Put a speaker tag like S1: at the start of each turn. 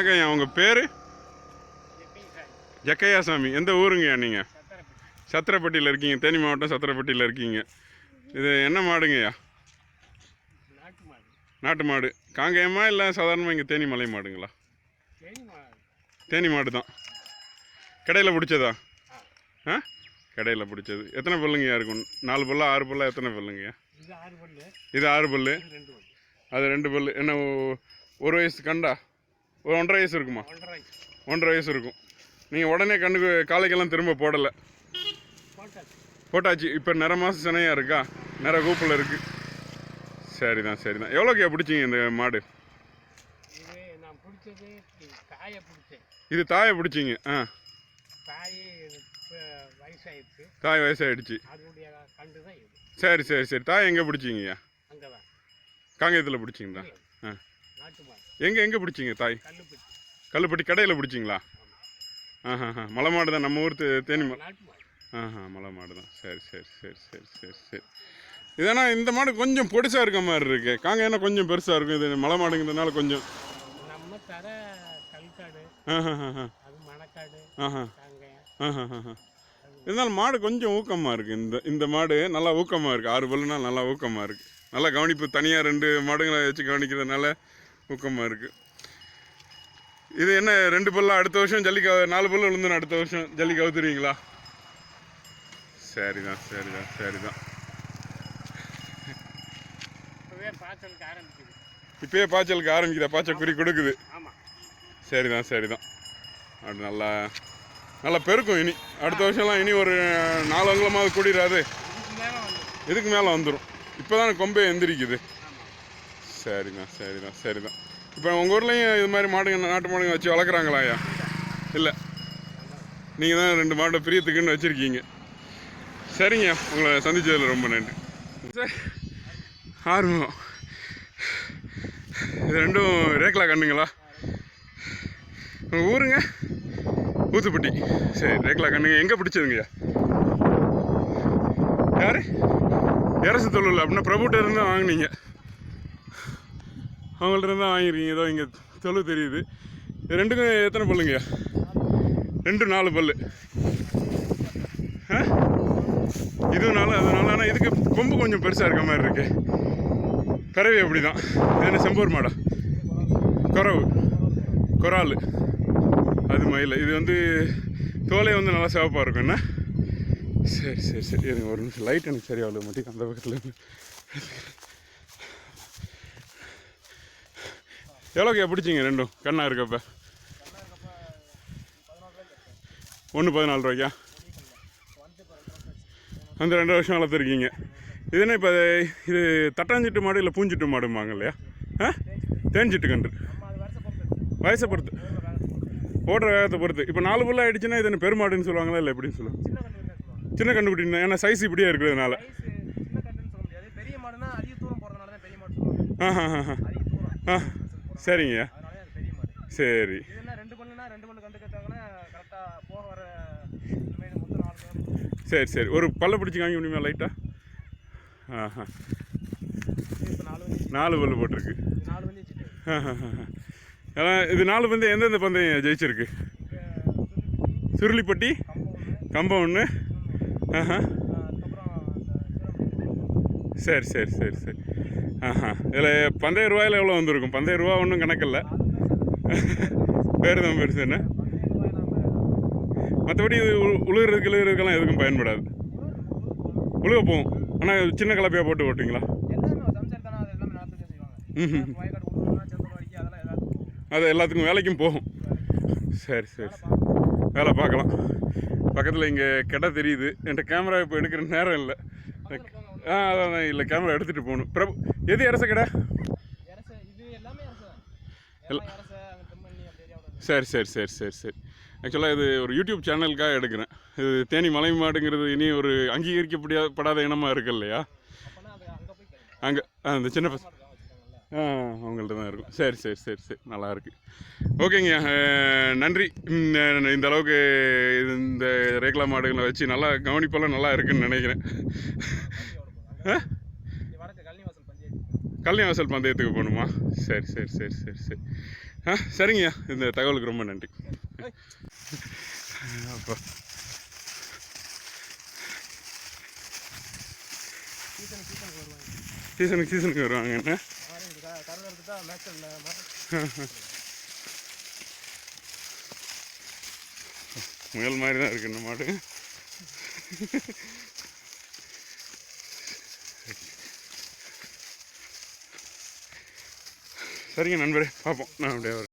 S1: வணக்கம் ஐயா உங்கள் பேர்? ஜக்கையாசாமி எந்த ஊருங்கய்யா நீங்கள் சத்திரப்பட்டியில் இருக்கீங்க. தேனி மாவட்டம் சத்திரப்பட்டியில் இருக்கீங்க. இது என்ன மாடுங்கய்யா
S2: நாட்டு மாடு.
S1: நாட்டு காங்கேயமா இல்லை சாதாரணமாக இங்கே தேனி மலை மாடுங்களா?
S2: தேனி மாடு
S1: தான். கடையில் பிடிச்சதா? ஆ? கடையில் பிடிச்சது. எத்தனை பல்லுங்கய்யா இருக்கும்? நாலு பல்லு ஆறு பல்லா எத்தனை பல்லுங்கய்யா
S2: இது ஆறு பல்லு.
S1: இது ஆறு அது ரெண்டு பல்லு. என்ன ஒரு வயசு கண்டா? ஒரு ஒன்றரை வயசு இருக்குமா?
S2: ஒன்றரை
S1: வயசு. இருக்கும். நீங்கள் உடனே கண்ணுக்கு காலைக்கெல்லாம் திரும்ப போடலை?
S2: போட்டாச்சு.
S1: இப்போ நிற மாதம் சினையாக இருக்கா? நிற கூப்பில் இருக்குது சரிதான் சரிதான். எவ்வளோக்கே பிடிச்சிங்க இந்த மாடு?
S2: இது
S1: தாயை பிடிச்சிங்க. ஆ.
S2: வயசாயிடுச்சு.
S1: தாய் வயசாகிடுச்சு
S2: தான் இது.
S1: சரி சரி சரி. தாய் எங்கே பிடிச்சிங்கய்யா?
S2: தான்
S1: காங்கேயத்தில் பிடிச்சிங்களா? ஆ. எங்கே எங்கே பிடிச்சிங்க தாய்?
S2: கல்லுப்பட்டி.
S1: கடையில் பிடிச்சிங்களா? ஆஹா ஹா மலை மாடு தான் நம்ம ஊர் தேனி மா
S2: நாட்டு மாடு.
S1: ஆஹா மலை மாடு தான். சரி சரி சரி சரி சரி சரி. இதனா இந்த மாடு கொஞ்சம் பொடிசாக இருக்க மாதிரி இருக்கு. காங்கேயனா கொஞ்சம் பெருசாக இருக்கும்? இது மலை மாடுங்கிறதுனால கொஞ்சம்.
S2: நம்ம தர கல்காடு மணக்காடு
S1: ஆஹா. ஆஹா இருந்தாலும் மாடு கொஞ்சம் ஊக்கமாக இருக்குது இந்த இந்த மாடு நல்லா ஊக்கமாக இருக்குது ஆறு பல்லுனா நல்லா ஊக்கமாக இருக்குது நல்லா கவனிப்பு தனியாக ரெண்டு மாடுங்களை வச்சு கவனிக்கிறதுனால ஊக்கமாக இருக்குது இது என்ன ரெண்டு பல்லா அடுத்த வருஷம் ஜல்லி கவு நாலு பல்லு விழுந்துன்னு அடுத்த வருஷம் ஜல்லி கவுத்துருவீங்களா சரிதான் சரிதான் சரிதான். இப்பயே பாய்ச்சலுக்கு ஆரம்பிக்குதா? பாய்ச்சல் குறி கொடுக்குது. சரிதான் சரிதான். அது நல்லா நல்லா பெருக்கும் இனி. அடுத்த வருஷம்லாம் இனி ஒரு நாலு அங்குலமாவது கூடிடாது
S2: இதுக்கு மேலே வந்து
S1: இதுக்கு மேலே வந்துடும் இப்போ தான் கொம்பே எந்திரிக்குது.
S2: சரிண்ணா
S1: சரிதான் சரிதான் இப்போ உங்கள் ஊர்லேயும் இது மாதிரி மாடுங்க நாட்டு மாடுங்க வச்சு வளர்க்குறாங்களா ஐயா இல்லை. நீங்கள் தான் ரெண்டு மாட்டை பிரியத்துக்குன்னு வச்சுருக்கீங்க. சரிங்க உங்களை சந்திச்சதில் ரொம்ப நன்றி. சார் ஆர்வம். இது ரெண்டும் ரேக்லா கண்ணுங்களா? உங்கள் ஊருங்க? ஊத்துப்பட்டி. சரி ரேக்லா கண்ணுங்க. எங்கே பிடிச்சதுங்கய்யா? யார்? இரசு தொழில் அப்படின்னா பிரபுட்ட இருந்து தான் வாங்குனீங்க. அவங்கள்ட்ட இருந்து தான் வாங்கிருக்கீங்க ஏதோ இங்கே தொழு தெரியுது. ரெண்டுக்கும் எத்தனை பல்லுங்க? ரெண்டு நாலு பல்லு. இதுவும் நாலு அது நாலு. ஆனால் இதுக்கு கொம்பு கொஞ்சம் பெருசாக இருக்க மாதிரி இருக்கு. கறவை அப்படி தான் என்ன செம்பூர் மாடா? குறவு. குறால். அது மயில். இது வந்து தோலை வந்து நல்லா சிவப்பாக இருக்கும். என்ன? சரி சரி சரி. எனக்கு ஒரு நிமிஷம். லைட் எனக்கு சரியா மட்டும் அந்த பக்கத்தில் இருந்து எவ்வளோக்கா பிடிச்சிங்க ரெண்டும்? கண்ணா இருக்கப்ப. ஒன்று பதினாலு ரூபாய்க்கா? அந்த ரெண்டு வருஷம் வளர்த்துருக்கீங்க. இது என்ன இப்போ இது தட்டாஞ்சிட்டு மாடு இல்லை பூஞ்சிட்டு மாடும்பாங்க இல்லையா? ஆ? தேஞ்சிட்டு கன்று. வயசை பொறுத்து. ஓடுற வேகத்தை பொறுத்து. இப்போ நாலு புள்ள ஆயிடுச்சுன்னா இது என்ன பெருமாடுன்னு சொல்லுவாங்களா இல்லை எப்படின்னு சொல்லுவாங்க? சின்ன கண்டுபிடி ஏன்னா சைஸ் இப்படியே இருக்கிறதுனால. ஆ ஆ ஆ ஆ சரிங்க. சரி. சரி சரி. ஒரு பல்ல பிடிச்சி காமிக்க முடியுமா லைட்டாக ஆஹா.
S3: நாலு
S1: பல்லு போட்டிருக்கு. ஏன்னா இது நாலு பந்தயம் எந்தெந்த பந்தயம் ஜெயிச்சிருக்கு? சுருளிப்பட்டி?
S3: கம்பம் ஒன்று
S1: ஆஹா. சரி சரி சரி சரி. இதில் பந்தய ரூபாயில் எவ்வளோ வந்திருக்கும்? பந்தய ரூபா ஒன்றும் கணக்கில்ல. பேர் தான் பெருசு என்ன? மற்றபடி இது உ- உழுகுறதுக்கு எதுக்கும் பயன்படாது. உழுக போகும் ஆனால் சின்ன கலப்பையாக போட்டு ஓட்டுங்களா
S3: அது
S1: ம்
S3: வரைக்கும் எல்லாத்துக்கும்
S1: அது எல்லாத்துக்கும் வேலைக்கும் போகும். சரி சரி வேலை பார்க்கலாம். பக்கத்தில் இங்கே கடை தெரியுது. என்கிட்ட கேமரா இப்போ எடுக்கிற நேரம் இல்லை. ஆ அதான் இல்லை கேமரா எடுத்துகிட்டு போகணும். பிரபு எது அரச கடை? சரி சரி சரி சரி சரி. ஆக்சுவலாக இது ஒரு யூடியூப் சேனலுக்காக எடுக்கிறேன். இது தேனி மலை மாடுங்கிறது இனி ஒரு அங்கீகரிக்கப்படியா படாத இனமாக இருக்கு இல்லையா?
S3: அங்கே
S1: அந்த சின்ன பசங்க ஆ அவங்கள்ட்ட தான் இருக்கும். சரி சரி சரி சரி நல்லா இருக்கு. ஓகேங்க நன்றி. இந்த அளவுக்கு இந்த ரேக்லா மாடுகளை வச்சு நல்லா கவனிப்பெல்லாம் நல்லா இருக்குன்னு நினைக்கிறேன். கல்யாணவாசல் பந்தயத்துக்கு போகணுமா? சரி சரி சரி சரி சரி. ஆ சரிங்கய்யா. இந்த தகவலுக்கு ரொம்ப நன்றி. அப்போ.
S3: சீசன் சீசனுக்கு வருவாங்க.
S1: சீசனுக்கு வருவாங்க என்ன? முயல் மாதிரி தான் இருக்கு இந்த மாடு. சரிங்க நண்பரே பார்ப்போம். நான் அப்படியே வரேன்.